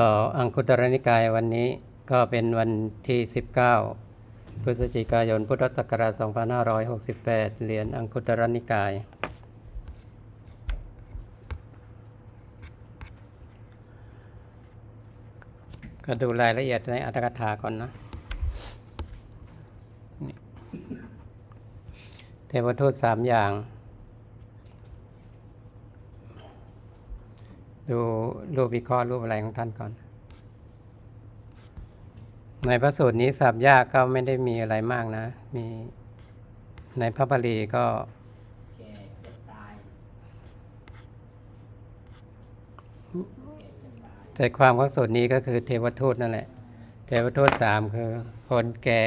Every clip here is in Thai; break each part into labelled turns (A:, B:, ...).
A: ต่ออังคุตรนิกายวันนี้ก็เป็นวันที่ 19 พฤศจิกายน พุทธศักราช 2568 เหรียญอังคุตรนิกาย ก็ดูรายละเอียดในอัตถกถาก่อนนะ เทวทูตสามอย่าง ดูรูปวิเคราะห์รูปอะไรของท่านก่อน ในพระสูตรนี้สับยากก็ไม่ได้มีอะไรมากนะ มีในพระบาลีก็
B: แก่จะตายแก่จะตาย
A: ใจความของสูตรนี้ก็คือเทวทูตนั่นแหละ เทวทูตสามคือ คนแก่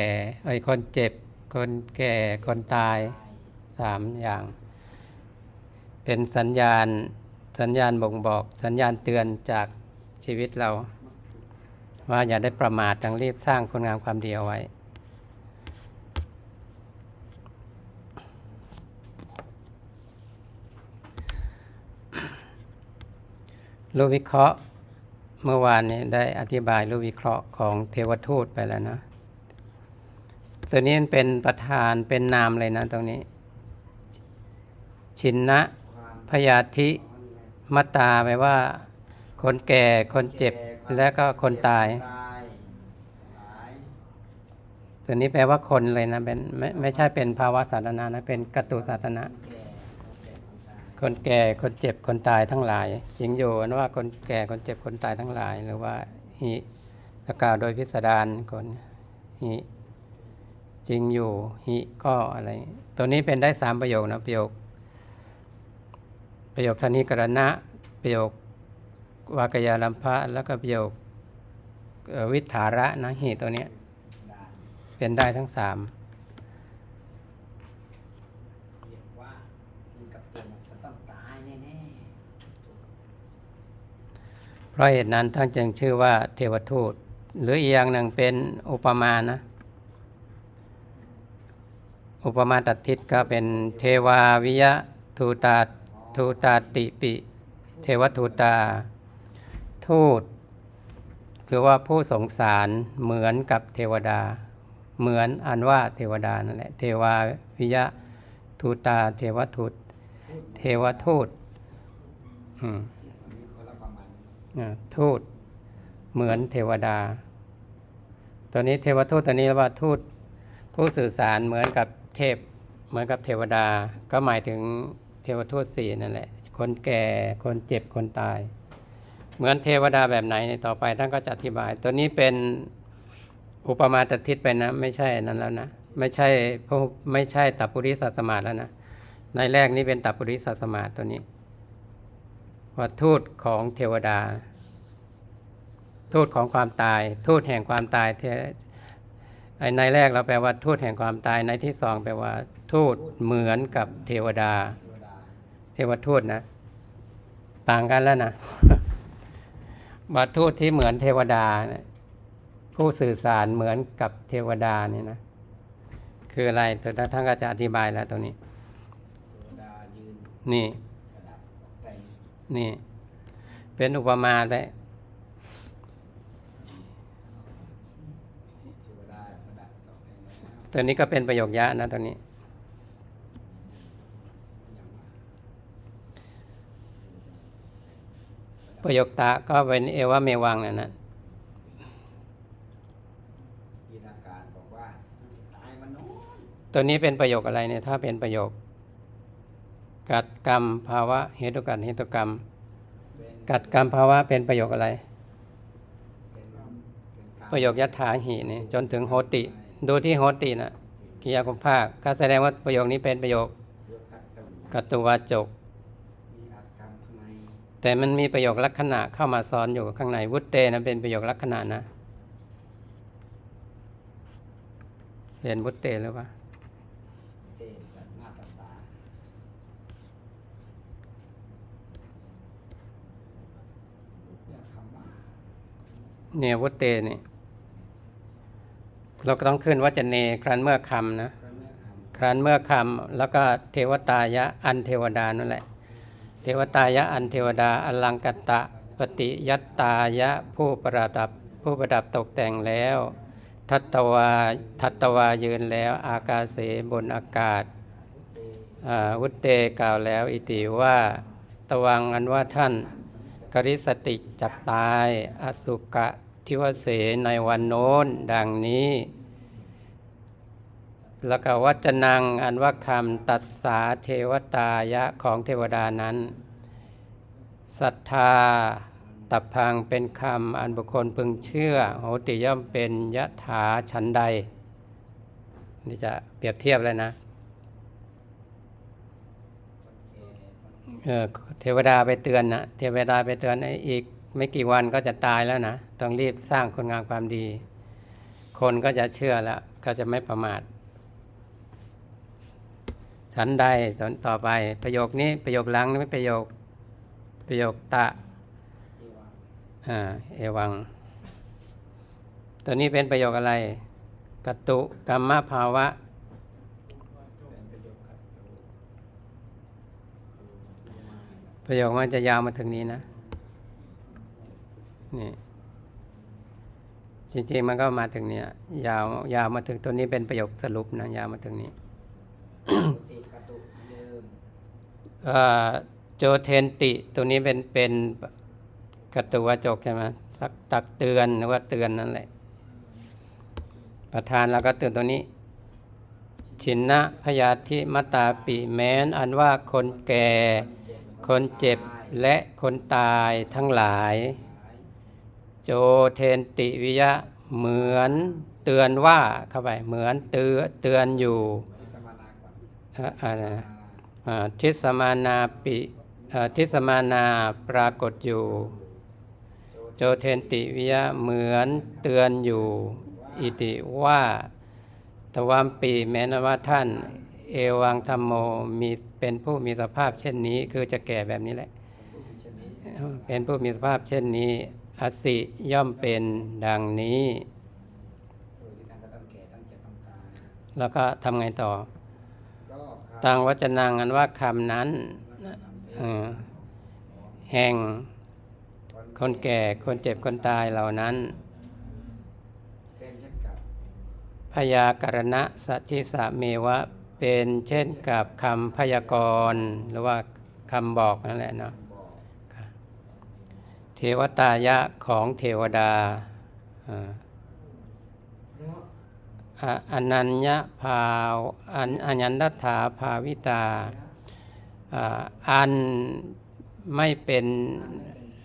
A: ไอ้คนเจ็บ คนแก่คนตายสามอย่าง เป็นสัญญาณ สัญญาณบ่งบอกสัญญาณเตือนจากชีวิตเรา ว่าอย่าได้ประมาทต้องรีบสร้างคุณงามความดีเอาไว้ รูปวิเคราะห์เมื่อวานนี้ได้อธิบายรูปวิเคราะห์ของเทวทูตไปแล้วนะตัวนี้มันเป็นประธานเป็นนามเลยนะตรงนี้ ชินนะพยาธิ มัตตาแปลว่า คนแก่คนเจ็บและก็คนตาย
B: ตั
A: วนี้แปลว่าคนเลยนะเป็นไม่ไม่ใช่เป็นภาวะสาธารณะนะเป็นกตุสาธารณะ
B: คนแก่คนตา
A: คนแก่คนเจ็บคนตายทั้งหลายจริงอยู่นะว่าคนแก่คนเจ็บคนตายทั้งหลาย หรือว่าหิกล่าวโดยพิสดารคนหิจริงอยู่หิก็อะไร ตัวนี้เป็นได้สามประโยคนะประโยค ประโยคธนิกรณะ ประโยควากยาลัมพะแล้วก็ประโยคเอ่อวิถาระนะหิตัวเนี้ย
B: ดาน
A: เป็นได้ทั้งสาม
B: เรียกว่ามึงกับเองจะต้องตายแน่
A: เพราะเหตุนั้นท่านจึงชื่อว่าเทวทูต หรืออีกอย่างหนึ่งเป็นอุปมานะ อุปมาตัดทิศก็เป็นเทวาวิยะทูตา ทูตาติปิ เทวทูตา ทูต คือว่าผู้สงสารเหมือนกับเทวดา เหมือนอันว่าเทวดานั่นแหละเทวาวิยะทูตา เทวทูตเทวทูตอืม
B: อ่า
A: ทูตเหมือนเทวดา ตัวนี้เทวทูตตัวนี้เรียกว่าทูตผู้สื่อสารเหมือนกับเทพ เหมือนกับเทวดา ก็หมายถึง วทูตสี่นั่นแหละ คนแก่ คนเจ็บ คนตาย เหมือนเทวดาแบบไหนในต่อไปท่านก็จะอธิบาย ตัวนี้เป็นอุปมาตทิศไปนะ ไม่ใช่นั้นแล้วนะ ไม่ใช่พไม่ใช่ตัปปุริสัสมาแล้วนะ ในแรกนี้เป็นตัปปุริสัสมาตัวนี้ว่าทูตของเทวดา ทูตของความตาย ทูตแห่งความตายเทไอ้ในแรกเราแปลว่าทูตแห่งความตายในที่สองแปลว่า ทูตเหมือนกับเทวดา
B: ทวดา
A: เทวทูตนะ ต่างกันแล้วนะบัทูตที่เหมือนเทวดาเนี่ยผู้สื่อสารเหมือนกับเทวดาเนี่ยนะ คืออะไรตัวท่านก็จะอธิบายแล้วตรงนี้
B: เทวดายืน
A: นี่
B: กระดับแต่ง
A: นี่ เป็นอุปมาได้
B: เทวดากระดับต่อแต่งแล้ว
A: ตัวนี้ก็เป็นประโยคยะนะตัวนี้ ประโยคตะก็เป็นเอวะเมวังนั่นนะ
B: ยีนาการบอกว่าตายมันโน้น
A: ตัวนี้เป็นประโยคอะไรเนี่ยถ้าเป็นประโยค กัดกรรมภาวะเหตุกัดเหตุกรรม
B: เป็น
A: กัดกรรมภาวะเป็นประโยคอะไร
B: เป็นเป็นกรรม
A: ประโยคยัตถาหินี่จนถึงโหติ ดูที่โหตินะกิยาคุภาคก็แสดงว่าประโยคนี้เป็นประโยค
B: เลือกกัดตุน
A: กัตตุวาจก
B: มีอัตกรรมข้างใน
A: แต่มันมีประโยคลักษณะเข้ามาซ้อนอยู่ข้างในวุตเตนะเป็นประโยคลักษณะนะเรียนวุตเตหรือเปล่า
B: เตกับหน้าภาษาเรื่องคำว่า
A: เนี่ยวุตเตนี่เราก็ต้องขึ้นว่าจะเนครันเมื่อคำนะ
B: คำ
A: ครันเมื่อคำแล้วก็เทวตายะอันเทวดานั่นแหละ เทวตายะอันเทวดาอลังกตะปฏิยัตตายะผู้ประดับผู้ประดับตกแต่งแล้ว ทัตตวาทัตตวายืนแล้ว อากาเสบนอากาศอุตเตกล่าวแล้ว อิติว่า ตวังอันว่าท่านกริสติจักตาย อสุกะทิวเสในวันโน้น ดังนี้ แล้วก็วัจนังอันว่าคำตัสสาเทวตายะของเทวดานั้นศรัทธาตับพังเป็นคำอันบุคคลพึงเชื่อโหติย่อมเป็นยะถาฉันใด นี่จะเปรียบเทียบเลยนะเเทวดาไปเตือนนะเทวดาไปเตือนไออีกไม่กี่วันก็จะตายแล้วนะ ต้องรีบสร้างคุณงามความดี คนก็จะเชื่อแล้วก็จะไม่ประมาท ฉันใดตอนต่อไปประโยคนี้ประโยคหลังไม่ประโยคประโยคตะเอวัง ตัวนี้เป็นประโยคอะไรกตุกรรมภาวะ ประโยคมันจะยาวมาถึงนี้นะนี่จริงๆมันก็มาถึงเนี้ยยาวยาวมาถึงตัวนี้เป็นประโยคสรุปนะยาวมาถึงนี้
B: ติกตุเดิม
A: เอ่อ โจเทนติ ตัวนี้เป็นเป็นกตุวาจกใช่ไหมตักตักเตือนหรือว่าเตือนนั่นแหละ ประธานแล้วก็เตือนตัวนี้ ชินนะพยาธิมตาปิแม้น อันว่าคนแก่ คนเจ็บและคนตายทั้งหลาย โจเทนติวิยะเหมือนเตือนว่าเข้าไปเหมือนเตือเตือนอยู่
B: ที่านาก่อน
A: อะอะไรนะอ่า ทิสมานาปิทิสมานาปรากฏอยู่ โจเทนติวิยะเหมือนเตือนอยู่ อิติว่าตวามปีแม้นว่าท่าน เอวังธรรมโมมีเป็นผู้มีสภาพเช่นนี้ คือจะแก่แบบนี้แหละ เป็นผู้มีสภาพเช่นนี้อสิย่อมเป็นดังนี้
B: แล้
A: วก็ทำไงต่อ ตังวัจนังอันว่าคำนั้นแห่งคนแก่คนเจ็บคนตายเหล่านั้น พยากรณะสัทิสะเมวะเป็นเช่นกับคำพยากรณ์หรือว่าคำบอกนั่นแหละเนาะเทวตายะของเทวดาอ่า อนัญญภาวอันอัญญันตถาภาวิตาอ่าอันไม่เป็น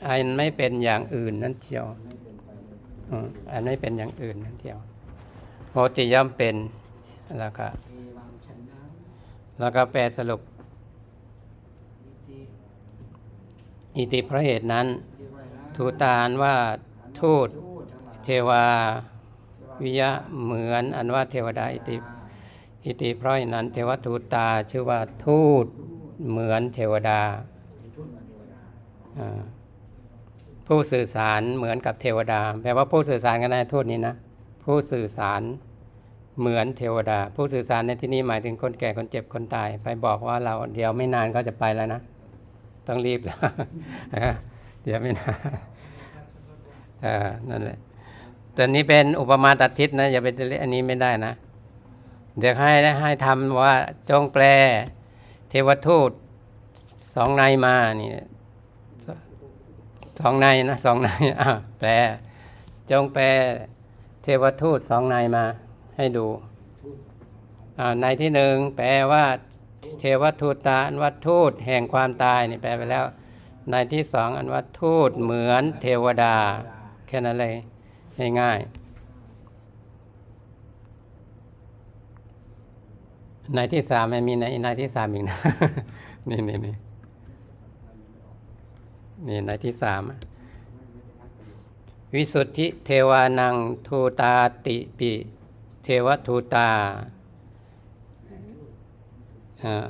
A: อันไม่เป็นอย่างอื่นนั่นเทียว
B: ไม่เป็นไปเลย
A: อืมอันไม่เป็นอย่างอื่นนั่นเทียวโมติย่อมเป็นแล้วก็แล้วก็แปลสรุป อิติเพราะเหตุนั้น
B: ทู
A: ตานว่าทูต
B: ทูตทั้งหลาย
A: เทวา วิยะเหมือนอันว่าเทวดาอิติอิติเพราะเหตุนั้นเทวทูตาชื่อว่าทูตเหมือนเทวดา ผู้สื่อสารเหมือนกับเทวดา แปลว่าผู้สื่อสารกันในทูตนี้นะ ผู้สื่อสารเหมือนเทวดา ผู้สื่อสารในที่นี้หมายถึงคนแก่คนเจ็บคนตาย ไปบอกว่าเราเดี๋ยวไม่นานก็จะไปแล้วนะ ต้องรีบแล้วเดี๋ยวไม่นานนั่นแหละ แต่นี้เป็นอุปมาตัดทิศนะ อย่าไปเรียกอันนี้ไม่ได้นะ เดี๋ยวให้ให้ทำว่าจงแปล เทวทูตสองในมานี่สองในนะสองในอะแปล จงแปล เทวทูตสองในมา ให้ดูอ่าในที่หนึ่งแปลว่าเทวทูตาอันว่าทูตแห่งความตายนี่แปลไปแล้วในที่สองอันว่าทูตเหมือนเทวดา แค่นั้นเลย ง่ายๆในที่สามมันมีในในที่สามอีกนะ นี่นี่นี่นี่ในที่สามอะวิสุทธิเทวานังทูตาติปิ เทวทูตาอ่า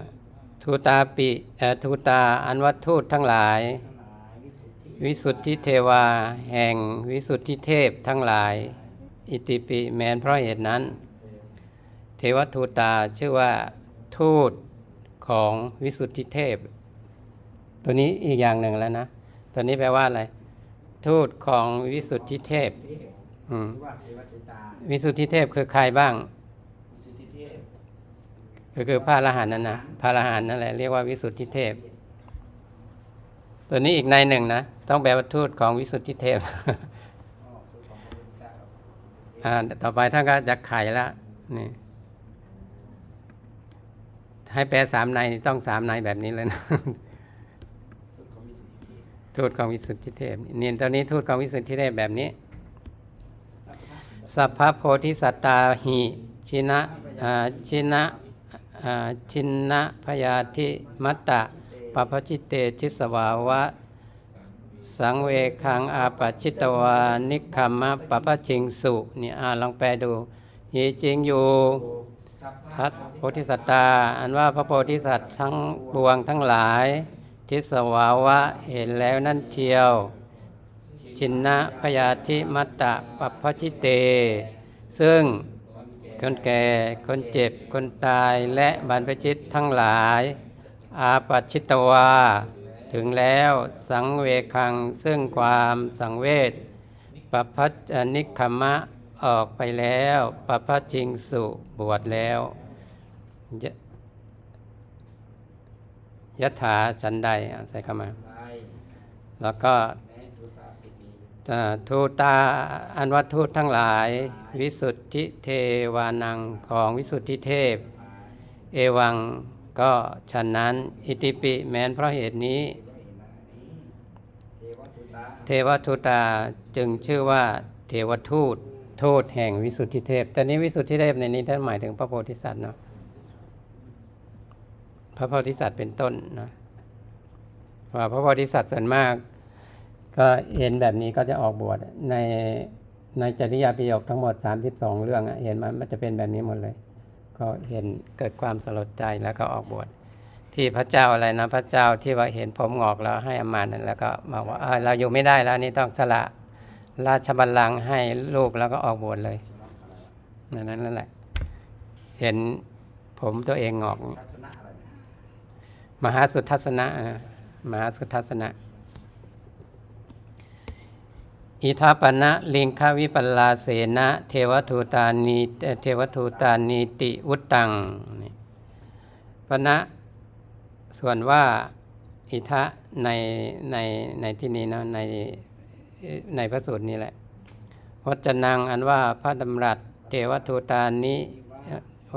A: ทูตาปิเอ่อทูตาอันวัตทูตทั้งหลาย
B: ทั้งหลาย วิสุทธิ
A: วิสุทธิเทวา แห่งวิสุทธิเทพทั้งหลาย อิติปิแมนเพราะเหตุนั้น เทวทูตาชื่อว่าทูตของวิสุทธิเทพ ตัวนี้อีกอย่างหนึ่งแล้วนะ ตัวนี้แปลว่าอะไร ทูตของวิสุทธิเทพ
B: เทพ
A: อืม
B: หรือว่าเทวตุตา
A: วิสุทธิเทพคือใครบ้าง
B: วิสุทธิเทพ
A: ก็คือพระอรหันต์นั่นนะพระอรหันต์นั่นแหละเรียกว่าวิสุทธิเทพ ตัวนี้อีกในหนึ่งนะ ต้องแปลว่าทูตของวิสุทธิเทพ
B: อ่า
A: ต่อไปท่านก็จะไขละนี่ให้แปลสามในต้องสามในแบบนี้เลยนะ
B: ทู
A: ตของวิสุทธิเทพนี่ตอนนี้ทูตของวิสุทธิเทพแบบนี้ สัพพะโพธิสัตตาหิชินะอ่าชินะอ่าชินนะพยาธิมัตตะ ปปชิเตทิสวาวะ สังเวคังอาปัชิตวานิคัมมะปปชิงสุนี่อ่าลองแปลดูหีจริงอยู่
B: สัพ
A: ระโพธิสัตตา อันว่าพระโพธิสัตว์ทั้งปวงทั้งหลาย ทิสวาวะเห็นแล้วนั่นเทียว ชินนะพยาธิมัตตะปัพพชิเต ซึ่งคนแก่คนเจ็บคนตายและบรรพชิตทั้งหลาย อาปัชิตวา ถึงแล้วสังเวคังซึ่งความสังเวชปพพชนิคมะออกไปแล้วปพพชิงสุบวชแล้วยยถาฉันใดใส่เข้ามา แล้วก็ทูตาอันวัตทูตทั้งหลาย วิสุทธิเทวานังของวิสุทธิเทพ เอวัง ก็ฉะนั้นอิติปิแม้นเพราะเหตุนี้
B: เทวตุตา
A: เทวทูตาจึงชื่อว่าเทวทูตโทูตแห่งวิสุทธิเทพ แต่นี้วิสุทธิเทพในนี้ท่านหมายถึงพระโพธิสัตว์เนาะพระโพธิสัตว์เป็นต้นนะว่าพระโพธิสัตว์ส่วนมาก ก็เห็นแบบนี้ก็จะออกบวชในในจริยาปิยกทั้งหมด 32 เรื่องอะเห็นมันมันจะเป็นแบบนี้หมดเลย ก็เห็นเกิดความสลดใจแล้วก็ออกบวชที่พระเจ้าอะไรนะพระเจ้าที่ว่าเห็นผมงอกแล้วให้อำมานั้นแล้วก็มาว่าเราอยู่ไม่ได้แล้วนี่ต้องสละราชบัลลังก์ให้ลูกแล้วก็ออกบวชเลยนั่นนั่นแหละ เห็นผมตัวเองงอก มหาสุทัศนะอะมหาสุทัศนะ อิทัปนะลิงควิปลาเสนะเทวทูตานีเทวทูตานีติวุตตังนี่ปณะส่วนว่าอิทะในในในที่นี้นะในในพระสูตรนี้แหละวจนังอันว่าพระดำรัสเทวทูตานิ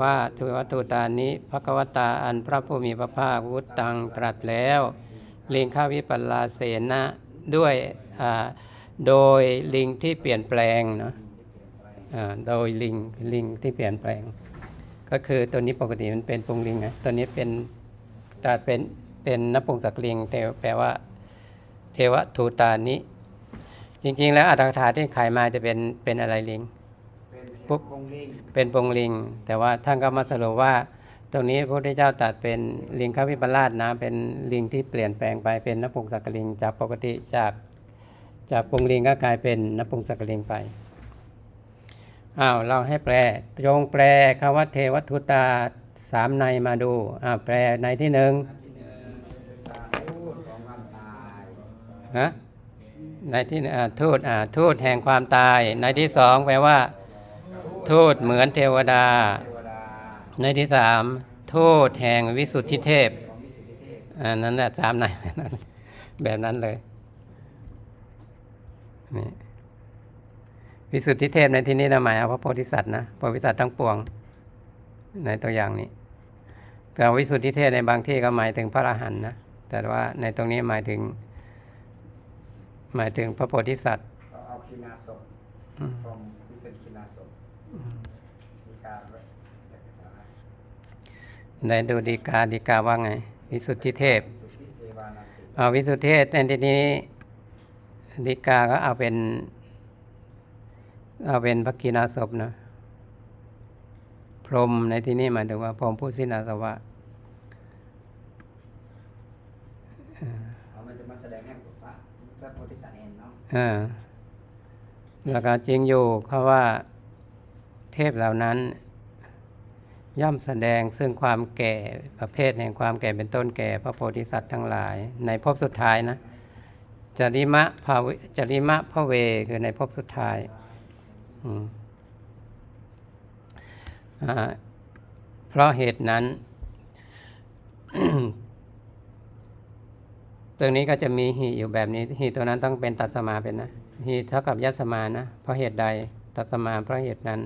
A: ว่าเทวทูตานิภควตาอันพระผู้มีพระภาควุตตังตรัสแล้วลิงควิปลลาเสนะด้วยอ่า โดยลิงที่เปลี่ยนแปลงเนาะอ่าโดยลิงลิงที่เปลี่ยนแปลง ก็คือตัวนี้ปกติมันเป็นปุงลิงไงตัวนี้เป็นตัดเป็นเป็นนปุงสักลิงแต่แปลว่าเทวทูตานิ จริง ๆ แล้วอัตถกถาที่ขายมาจะเป็นเป็นอะไรลิง
B: เป็นเท
A: ปุ๊
B: พ
A: บ
B: วงลิง
A: เป็นปงลิง แต่ว่าท่านก็มาสรุปว่า ตรงนี้พระพุทธเจ้าตรัดเป็นลิงควิปลาสนะเป็นลิงที่เปลี่ยนแปลงไปเป็นนปุงสักลิงจากปกติจาก จากปงลิงก็กลายเป็นนปุงสักลิงไปอ้าวเราให้แปลตรงแปลคำว่าเทวทุตาสามในมาดูอ้าวแปลในที่หนึ่ง
B: อันที่หนึ่งทูตของความตาย
A: ฮะในที่ทูตอ่าทูตแห่งความตาย ในที่สองแปลว่า ทูตเหมือนเทวดา ในที่สามทูตแห่งวิสุทธิเทพ
B: องวิสุทธิเทพ
A: อันนั้นแหละสามในแบบนั้นเลย นี่วิสุทธิเทพในที่นี้นะหมายเอาพระโพธิสัตว์นะพระโพธิสัตว์ทั้งปวง ในตัวอย่างนี้ แต่วิสุทธิเทพในบางที่ก็หมายถึงพระอรหันต์นะแต่ว่าในตรงนี้หมายถึง หมายถึงพระโพธิสัตว์
B: เขาเอาคีนาศพ
A: อืม
B: พรหมที่เป็นคีนาศพมีการไว้แต่กระทา
A: ในดูดีกาดีกาว่าไง วิสุทธิเทพ
B: สุทธิเทวานันติ
A: เอาวิสุทธิเทพในที่นี้ ดีกาก็เอาเป็น เอาเป็นพระกีนาศพนะพรหมในที่นี้หมายถึงว่าพรหมผู้สิ้นอาสวะ
B: เอามันจะมาแสดงให้พระพระโพธิสัตว์เห็นเนาะ
A: อ่าแล้วก็จริงอยู่เขาว่าเทพเหล่านั้น ย่อมแสดงซึ่งความแก่ประเภทแห่งความแก่เป็นต้นแก่พระโพธิสัตว์ทั้งหลาย ในภพสุดท้ายนะ จริมะภาวจริมะพระเวคือในภพสุดท้ายเพราะเหตุนั้น ตรงนี้ก็จะมีหีอยู่แบบนี้ หีตัวนั้นต้องเป็นตัดสมาเป็นนะ หีเท่ากับยัสมานะ เพราะเหตุใดตัดสมาเพราะเหตุนั้น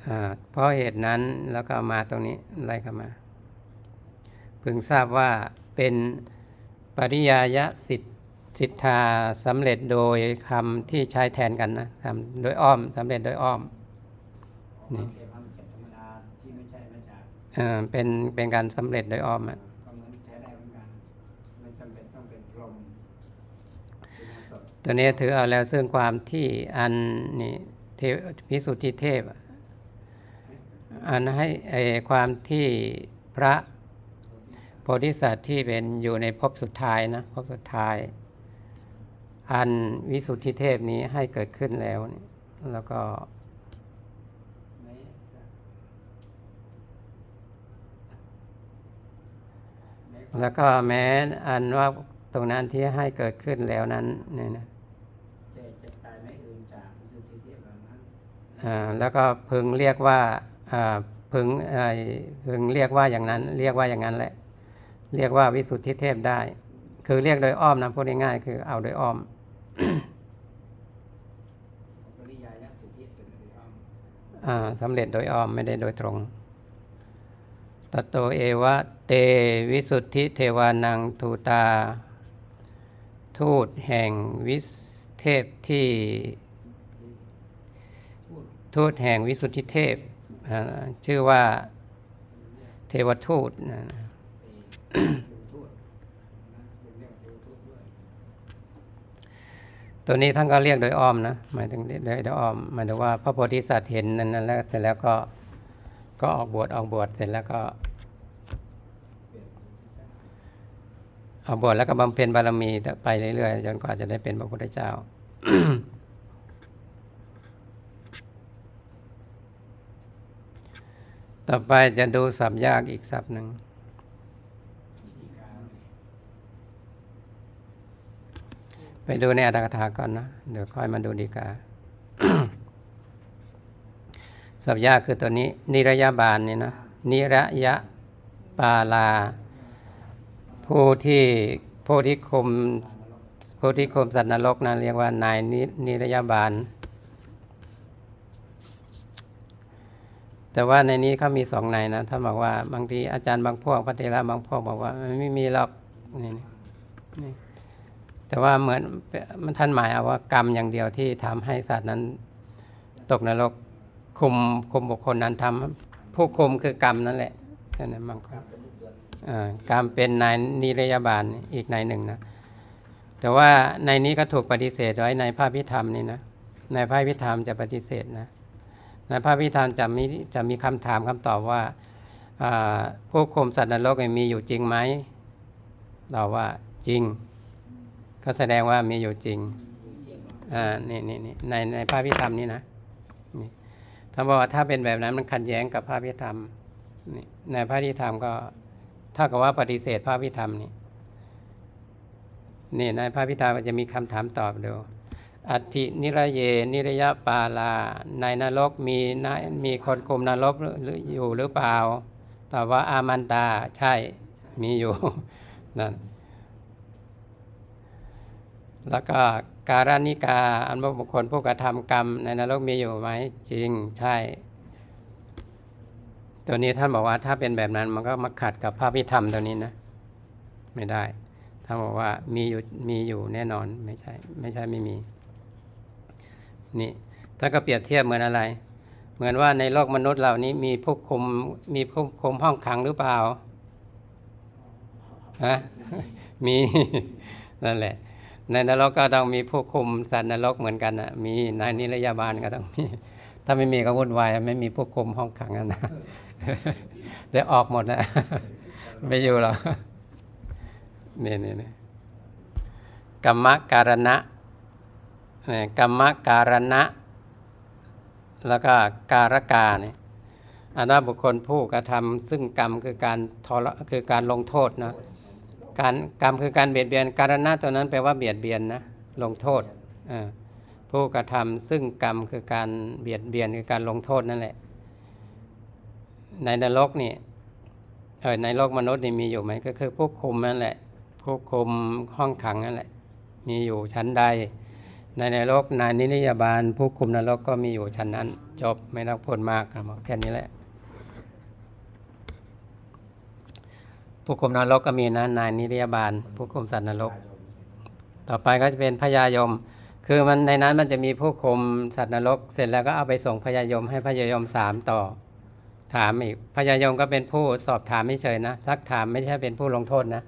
A: อ่า เพราะเหตุนั้นแล้วก็มาตรงนี้ไล่เข้ามาพึงทราบว่าเป็นปริยายสิทธสิทธาสำเร็จโดยคำที่ใช้แทนกันนะทำโดยอ้อมสำเร็จโดยอ้อมนี่
B: เทพมันเจ็บธรรมดาที่ไม่ใช่มาจาก
A: เอ่อเป็นเป็นการสำเร็จโดยอ้อมอะ
B: ก็เหมือนใช้ได้เหมือนกันไม่จำเป็นต้องเป็นพรหมเป็นน้ำสด
A: ตัวนี้ถือเอาแล้วซึ่งความที่อันนี่เทวพิสุทธิเทพอะ อันให้ไอความที่พระโพธิสัตว์ที่เป็นอยู่ในภพสุดท้ายนะภพสุดท้าย อันวิสุทธิเทพนี้ให้เกิดขึ้นแล้วนี่แล้วก็
B: ไม่ไม่
A: แล้วก็แม้อันว่าตรงนั้นที่ให้เกิดขึ้นแล้วนั้นนี่นะ
B: เจ็บเจ็บตายไม่อื่นจากสุทธิเทพเหล่านั้น
A: อ่าแล้วก็พึงเรียกว่าอ่า พึงไอ้พึงเรียกว่าอย่างนั้น เรียกว่าอย่างนั้นแหละ เรียกว่าวิสุทธิเทพได้ คือเรียกโดยอ้อมนะพูดง่ายๆคือเอาโดยอ้อม
B: ปริยายสิทธิสุทธิอ้อม
A: อ่าสำเร็จโดยอ้อมไม่ได้โดยตรงตตโตเอวะเตวิสุทธิเทวานังทูตา ทูตแห่งวิสเทพที่
B: พูด
A: ทูตแห่งวิสุทธิเทพอ่า ชื่อว่าเทวทูตนะ
B: ตัว
A: นี้ท่านก็เรียกโดยอ้อมนะหมายถึงโดยโดยอ้อมหมายถึงว่าพระโพธิสัตว์เห็นนั้นแล้วเสร็จแล้วก็ก็ออกบวชออกบวชเสร็จแล้วก็ออกบวชแล้วก็บำเพ็ญบารมีไปเรื่อยๆจนกว่าจะได้เป็นพระพุทธเจ้า ต่อไปจะดูสับยากอีกสับหนึ่งไปดูในอัตถกถาก่อนนะ เดี๋ยวค่อยมาดูดีกา สับยากคือตัวนี้ นิรยาบาลนี่นะ นิระยะปาลา ผู้ที่ผู้ที่คุมผู้ที่คุมสัตว์นรกนะเรียกว่านายนินิรยาบาล แต่ว่าในนี้เขามีสองในายนะท่านบอกว่าบางทีอาจารย์บางพวกพระเทระบางพวกบอกว่ามันไม่มีหรอกนี่นี่แต่ว่าเหมือนมันท่านหมายเอาว่ากรรมอย่างเดียวที่ทำให้สัตว์นั้นตกนรกคุมคุมบุคคลนั้นทำผู้คุมคือกรรมนั่นแหละแค่นั้นบางคน
B: เป็นลูก
A: กรรมเป็นนายนิรยาบาลอีกนายหนึ่งนะแต่ว่าในนี้ก็ถูกปฏิเสธไว้ในพระพิธรรมนี่นะในพระพิธรรมจะปฏิเสธนะ ในพระพิธรรมจะมีจะมีคำถามคำตอบว่าอ่าผู้คุมสัตว์นรกมีอยู่จริงไหมตอบว่าจริง ก็แสดงว่ามีอยู่จริงอ่านี่นี่นี่ในในพระพิธรรมนี่นะนี่ท่านบอกว่าถ้าเป็นแบบนั้นมันขัดแย้งกับพระพิธรรมนี่ในพระพิธรรมก็เท่ากับว่าปฏิเสธพระพิธรรมนี่นี่ในพระพิธรรมจะมีคำถามตอบดู อัตินิระเย นิระยะปาลา ในนรกมีนมีคนคุมนรกหรือหรืออยู่หรือเปล่าตอบว่าอามันตาใช่มีอยู่นั่นแล้วก็การานิกาอันว่าบุคคลผู้กระทำกรรม ในนรกมีอยู่ไหมจริงใช่ ตัวนี้ท่านบอกว่าถ้าเป็นแบบนั้นมันก็มาขัดกับพระพิธรรมตัวนี้นะ ไม่ได้ท่านบอกว่ามีอยู่มีอยู่แน่นอนไม่ใช่ ไม่ใช่ไม่มี นี่ถ้าก็เปรียบเทียบเหมือนอะไร เหมือนว่าในโลกมนุษย์เหล่านี้มีผู้คุมมีผู้คุมห้องขังหรือเปล่าฮะมีนั่นแหละ ในนรกก็ต้องมีผู้คุมสัตว์นรกเหมือนกันนะมีนายนิรยาบาลก็ต้องมีถ้าไม่มีก็วุ่นวายไม่มีผู้คุมห้องขังอะนะเดี๋ยวออกหมดนะไม่อยู่หรอกนี่นี่นี่กรรมการณะ กรรมการณะ แล้วก็การกาเนี่ยอันว่าบุคคลผู้กระทำซึ่งกรรมคือการทรคือการลงโทษนะการกรรมคือการเบียดเบียนการณะตัวนั้นแปลว่าเบียดเบียนนะลงโทษผู้กระทำซึ่งกรรมคือการเบียดเบียนคือการลงโทษนั่นแหละ ในนรกนี่เออในโลกมนุษย์นี่มีอยู่ไหมก็คือผู้คุมนั่นแหละผู้คุมห้องขังนั่นแหละ มีอยู่ชั้นใด ในนรกนายนิยบาลผู้คุมนรกก็มีอยู่ชั้นนั้น จบไม่ต้องพูดมากครับแค่นี้แหละ ผู้คุมนรกก็มีนะนายนิรยาบาล ผู้คุมสัตว์นรก ต่อไปก็จะเป็นพญายม คือมันในนั้นมันจะมีผู้คุมสัตว์นรก เสร็จแล้วก็เอาไปส่งพญายม ให้พญายมสามต่อ ถามอีกพญายมก็เป็นผู้สอบถามไม่เฉยนะซักถามไม่ใช่เป็นผู้ลงโทษนะ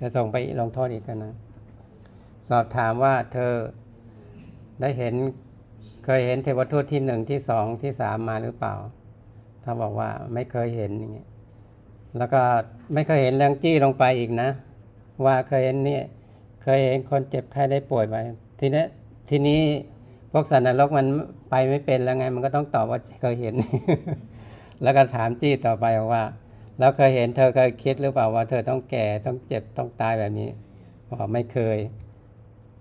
A: จะส่งไปลงโทษอีกกันนะ สอบถามว่าเธอ ได้เห็นเคยเห็นเทวทูตที่หนึ่งที่สองที่สามมาหรือเปล่า ถ้าบอกว่าไม่เคยเห็นอย่างเงี้ยแล้วก็ไม่เคยเห็นเรื่องจี้ลงไปอีกนะ ว่าเคยเห็นเนี่ยเคยเห็นคนเจ็บไข้ได้ป่วยไปทีนี้ทีนี้พวกสัตว์นรกมันไปไม่เป็นแล้วไง มันก็ต้องตอบว่าเคยเห็น แล้วก็ถามจี้ต่อไปว่าแล้วเคยเห็นเธอเคยคิดหรือเปล่าว่าเธอต้องแก่ต้องเจ็บต้องตายแบบนี้บอกไม่เคย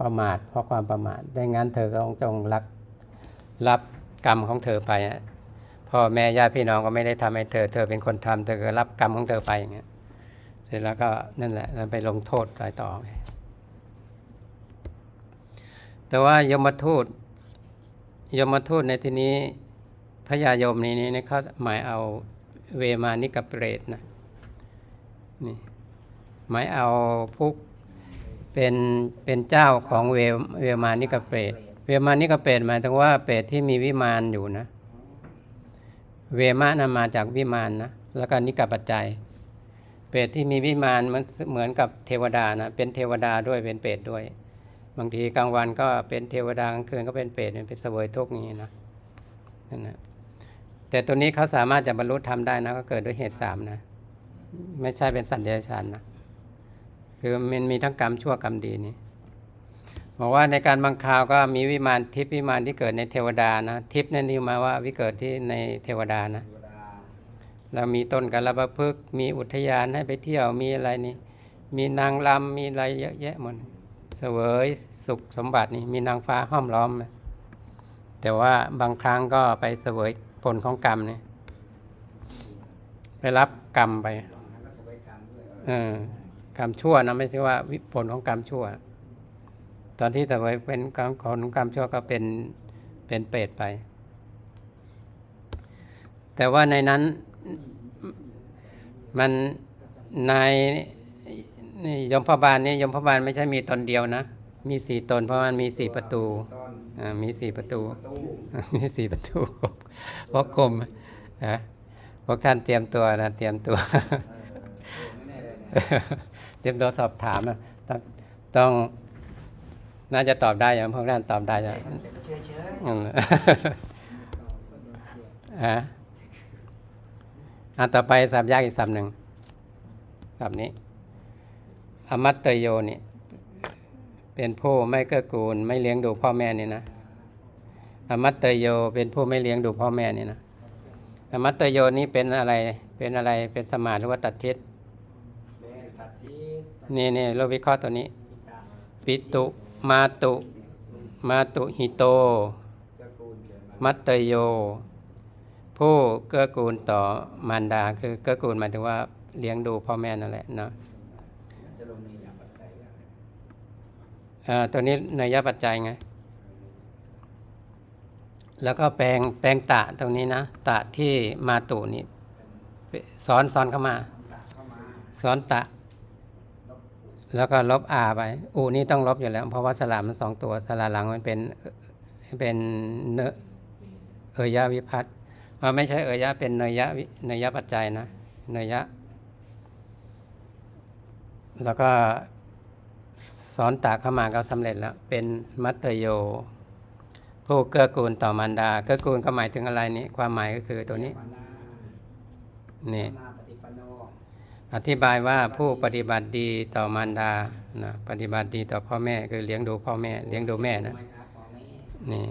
A: ประมาทเพราะความประมาทดังนั้นเธอก็ต้องจงรับรับกรรมของเธอไปอะพ่อแม่ญาติพี่น้องก็ไม่ได้ทำให้เธอ เธอเป็นคนทำเธอก็รับกรรมของเธอไปอย่างเงี้ยเสร็จแล้วก็นั่นแหละแล้วไปลงโทษไปต่อไปแต่ว่ายมทูตยมทูตในที่นี้พญายมนี้นี่เขาหมายเอาเวมานิกเปรตนะนี่หมายเอาผู้ เป็นเป็นเจ้าของเวเวมานิกเปรตเวมานิกเปรตหมายถึงว่าเปรตที่มีวิมานอยู่นะ เวมานะมาจากวิมานนะแล้วก็นิกปัจจัย เปรตที่มีวิมานมันเหมือนกับเทวดานะเป็นเทวดาด้วยเป็นเปรตด้วย บางทีกลางวันก็เป็นเทวดากลางคืนก็เป็นเปรตเป็นเสวยทุกข์อย่างนี้นะนั่นนะแต่ตัวนี้เขาสามารถจะบรรลุธรรมได้นะก็เกิดด้วยเหตุสามนะ ไม่ใช่เป็นสัตว์เดรัจฉานนะ คือมันมีทั้งกรรมชั่วกรรมดีนี่บอกว่าในการบางคราวก็มีวิมานทิพย์วิมานที่เกิดในเทวดานะทิพย์นั่นนี่มาว่าวิเกิดที่ในเทวดานะ
B: เรา
A: มีต้นกัลปะพฤกษ์มีอุทยานให้ไปเที่ยวมีอะไรนี่ มีนางรำมีอะไรเยอะแยะหมดเสวยสุขสมบัตินี่มีนางฟ้าห้อมล้อมนะแต่ว่าบางครั้งก็ไปเสวยผลของกรรมเนี่ยไปรับกรรมไป
B: ตรงนั้นก็สวยกรรมด้วย
A: เออ กรรมชั่วนะไม่ใช่ว่าวิผลของกรรมชั่ว ตอนที่แต่ว่าเป็นกรรมของกรรมชั่วก็เป็นเป็นเปรตไป แต่ว่าในนั้นมันในยมพบาลนี่ยมพบาลไม่ใช่มีตนเดียวนะ มีสี่ตนเพราะมันมีสี่ประตูอ่ามีสี่ประตู มีสี่ประตูพวกกลมนะพวกท่านเตรียมตัวนะเตรียมตัว
B: เลยเนี่ย
A: มตัวสอบถามนะต้องต้อง น่าจะตอบได้อย่างพวกท่านตอบได้จะ
B: เฉยเฉย
A: อืมอะอะต่อไปสับยากอีกสับหนึ่งสับนี้ อมัตตโยนี่เป็นผู้ไม่เกื้อกูล ไม่เลี้ยงดูพ่อแม่นี่นะอมัตตโยเป็นผู้ไม่เลี้ยงดูพ่อแม่นี่นะอมัตตโยนี้เป็นอะไรเป็นอะไรเป็นสมาธิหรือว่าตัดทิศ
B: นตัดทิศ
A: นี่นี่เราวิเคราะห์ตัวนี้
B: ตัด
A: ปิตุมาตุมาตุหิโต
B: ตระกูลเกิดมา
A: มัตเตโย ผู้เกื้อกูลต่อมารดา คือเกื้อกูลหมายถึงว่าเลี้ยงดูพ่อแม่นั่นแหละเนาะ
B: จะลงในอย่างปัจจัยแล้ว
A: เอ่อตัวนี้เนยยะปัจจัยไง แล้วก็แปลงแปลงตะตรงนี้นะ ตะที่มาตุนี่ซ้อนซ้อนเข้ามา
B: ตัดเข้ามา
A: ซ้อนตะ แล้วก็ลบอาไปอูนี่ต้องลบอยู่แล้ว เพราะว่าสระมันสองตัวสระหลังมันเป็นเป็นเนเอยะวิพัตน์เอ่อไม่ใช่เอยะเป็นเนยยะวิเนยยะปัจจัยนะเนยยะแล้วก็สอนตาเข้ามาก็สำเร็จแล้ว เป็นมัตเตโย ผู้เกื้อกูลต่อมารดา เกื้อกูลก็หมายถึงอะไรนี้ ความหมายก็คือตัวนี้
B: มานา
A: นี่
B: มาปฏิปันโน
A: อธิบายว่าผู้ปฏิบัติดีต่อมารดานะปฏิบัติดีต่อพ่อแม่คือเลี้ยงดูพ่อแม่ เลี้ยงดูแม่นะนี่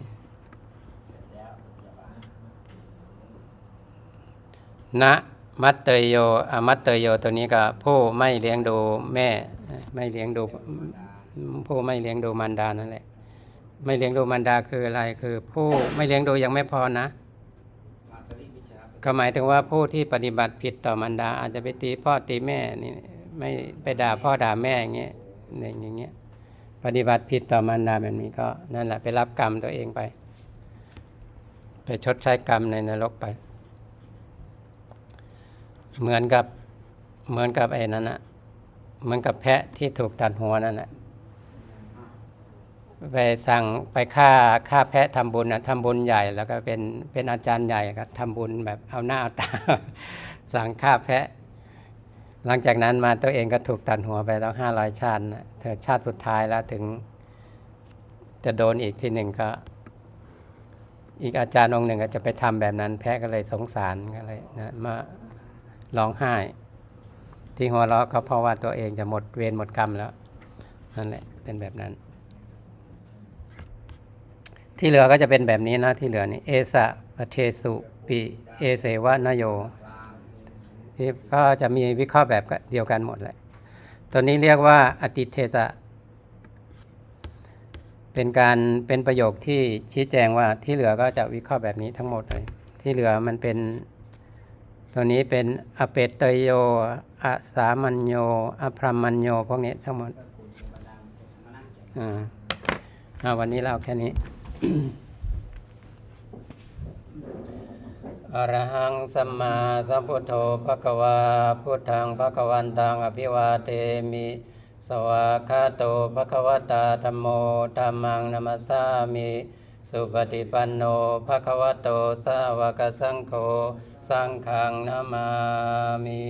A: นะมัตเตยโยอมัตเตยโยตัวนี้ก็ผู้ไม่เลี้ยงดูแม่ ไม่เลี้ยงดูผู้ไม่เลี้ยงดูมารดานั่นแหละ ไม่เลี้ยงดูมารดาคืออะไรคือ ผู้ไม่เลี้ยงดูยังไม่พอนะ ก็หมายถึงว่าผู้ที่ปฏิบัติผิดต่อมารดา อาจจะไปตีพ่อตีแม่นี่ไม่ไปด่าพ่อด่าแม่อย่างเงี้ยอย่างเงี้ยปฏิบัติผิดต่อมารดาแบบนี้ก็นั่นแหละไปรับกรรมตัวเองไป ไปชดใช้กรรมในนรกไป เหมือนกับเหมือนกับไอ้นั้นนะเหมือนกับแพะที่ถูกตัดหัวนั่นแหละ ไปสั่งไปฆ่าฆ่าแพะทำบุญนะทำบุญใหญ่ แล้วก็เป็นเป็นอาจารย์ใหญ่ก็ทำบุญแบบเอาหน้าเอาตา สั่งฆ่าแพะ หลังจากนั้นมาตัวเองก็ถูกตัดหัวไปแล้วห้าร้อยชาตินะเธอชาติสุดท้ายแล้วถึง จะโดนอีกทีหนึ่งก็ อีกอาจารย์องค์หนึ่งก็จะไปทำแบบนั้น แพะก็เลยสงสารก็เลยนะมาร้องไห้ ที่หัวเราะก็เพราะว่าตัวเองจะหมดเวรหมดกรรมแล้วนั่นแหละเป็นแบบนั้น ที่เหลือก็จะเป็นแบบนี้นะที่เหลือนี่เอสะปะเทสุปิเอเสวะนโยที่ก็จะมีวิเคราะห์แบบเดียวกันหมดแหละตัวนี้เรียกว่าอติเทสะเป็นการเป็นประโยคที่ชี้แจงว่าที่เหลือก็จะวิเคราะห์แบบนี้ทั้งหมดเลย ที่เหลือมันเป็นตัวนี้เป็นอเปตเตโยอสามัญโยอพรมัญโยพวกนี้ทั้งหมดอ่าวันนี้เราแค่นี้ อรหังสัมมาสัมพุทโธภควาพุทธังภควันตังอภิวาเทมิ สวากขาโตภควตาธรรมโมธรรมังนัมสสามิ สุปฏิปันโนภควโตสาวกสังโฆสังฆังนามามิ